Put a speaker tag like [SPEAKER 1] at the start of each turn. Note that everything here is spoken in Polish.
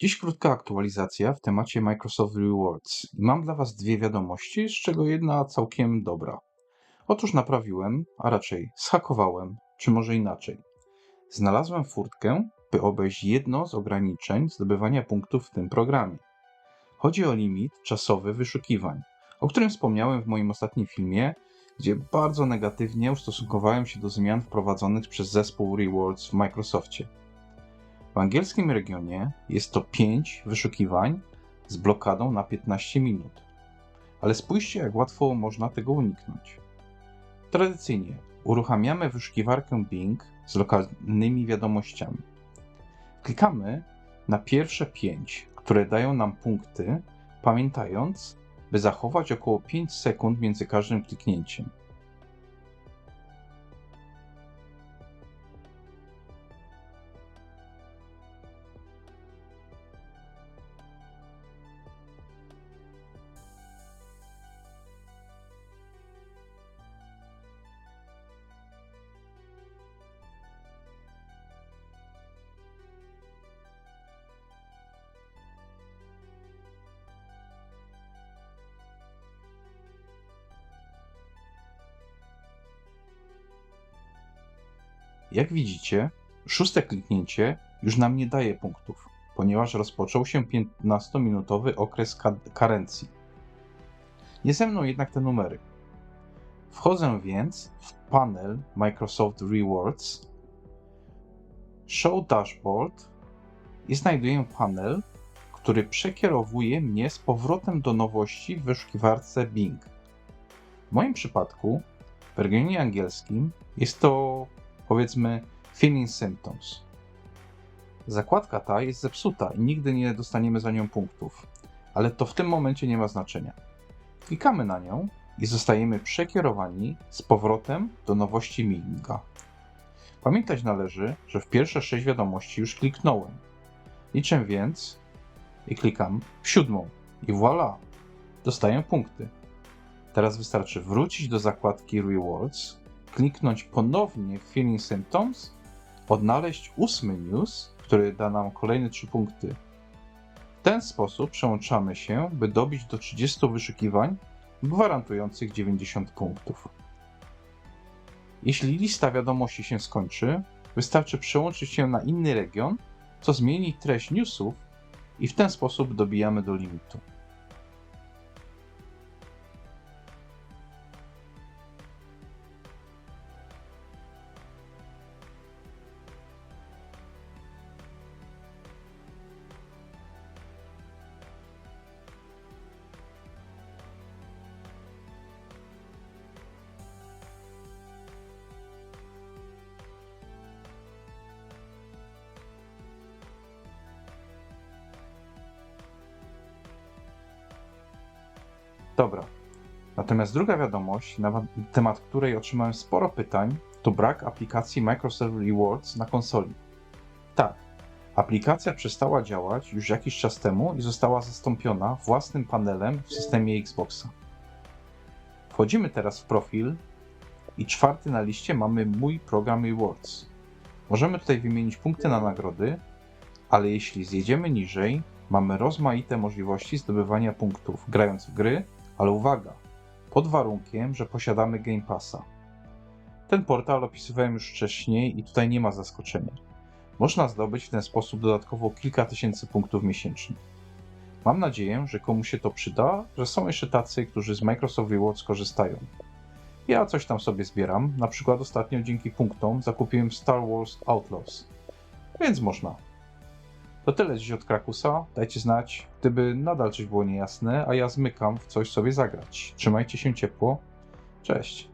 [SPEAKER 1] Dziś krótka aktualizacja w temacie Microsoft Rewards. Mam dla Was dwie wiadomości, z czego jedna całkiem dobra. Otóż naprawiłem, a raczej zhakowałem, czy może inaczej. Znalazłem furtkę, by obejść jedno z ograniczeń zdobywania punktów w tym programie. Chodzi o limit czasowy wyszukiwań, o którym wspomniałem w moim ostatnim filmie, gdzie bardzo negatywnie ustosunkowałem się do zmian wprowadzonych przez zespół Rewards w Microsoftie. W angielskim regionie jest to 5 wyszukiwań z blokadą na 15 minut. Ale spójrzcie, jak łatwo można tego uniknąć. Tradycyjnie uruchamiamy wyszukiwarkę Bing z lokalnymi wiadomościami. Klikamy na pierwsze 5, które dają nam punkty, pamiętając, by zachować około 5 sekund między każdym kliknięciem. Jak widzicie, szóste kliknięcie już nam nie daje punktów, ponieważ rozpoczął się 15-minutowy okres ka- karencji. Nie ze mną jednak te numery. Wchodzę więc w panel Microsoft Rewards, Show Dashboard i znajduję panel, który przekierowuje mnie z powrotem do nowości w wyszukiwarce Bing. W moim przypadku w regionie angielskim jest to powiedzmy Feeling Symptoms. Zakładka ta jest zepsuta i nigdy nie dostaniemy za nią punktów, ale to w tym momencie nie ma znaczenia. Klikamy na nią i zostajemy przekierowani z powrotem do nowości Minga. Pamiętać należy, że w pierwsze 6 wiadomości już kliknąłem. Liczę więc i klikam w siódmą i voilà, dostaję punkty. Teraz wystarczy wrócić do zakładki Rewards, kliknąć ponownie w Feeling Symptoms, odnaleźć ósmy news, który da nam kolejne 3 punkty. W ten sposób przełączamy się, by dobić do 30 wyszukiwań gwarantujących 90 punktów. Jeśli lista wiadomości się skończy, wystarczy przełączyć się na inny region, co zmieni treść newsów i w ten sposób dobijamy do limitu. Dobra. Natomiast druga wiadomość, na temat której otrzymałem sporo pytań, to brak aplikacji Microsoft Rewards na konsoli. Tak, aplikacja przestała działać już jakiś czas temu i została zastąpiona własnym panelem w systemie Xboxa. Wchodzimy teraz w profil i czwarty na liście mamy mój program Rewards. Możemy tutaj wymienić punkty na nagrody, ale jeśli zjedziemy niżej, mamy rozmaite możliwości zdobywania punktów grając w gry, ale uwaga, pod warunkiem, że posiadamy Game Passa. Ten portal opisywałem już wcześniej i tutaj nie ma zaskoczenia. Można zdobyć w ten sposób dodatkowo kilka tysięcy punktów miesięcznie. Mam nadzieję, że komuś się to przyda, że są jeszcze tacy, którzy z Microsoft Rewards korzystają. Ja coś tam sobie zbieram, na przykład ostatnio dzięki punktom zakupiłem Star Wars Outlaws, więc można. To tyle dziś od Krakusa. Dajcie znać, gdyby nadal coś było niejasne, a ja zmykam w coś sobie zagrać. Trzymajcie się ciepło. Cześć.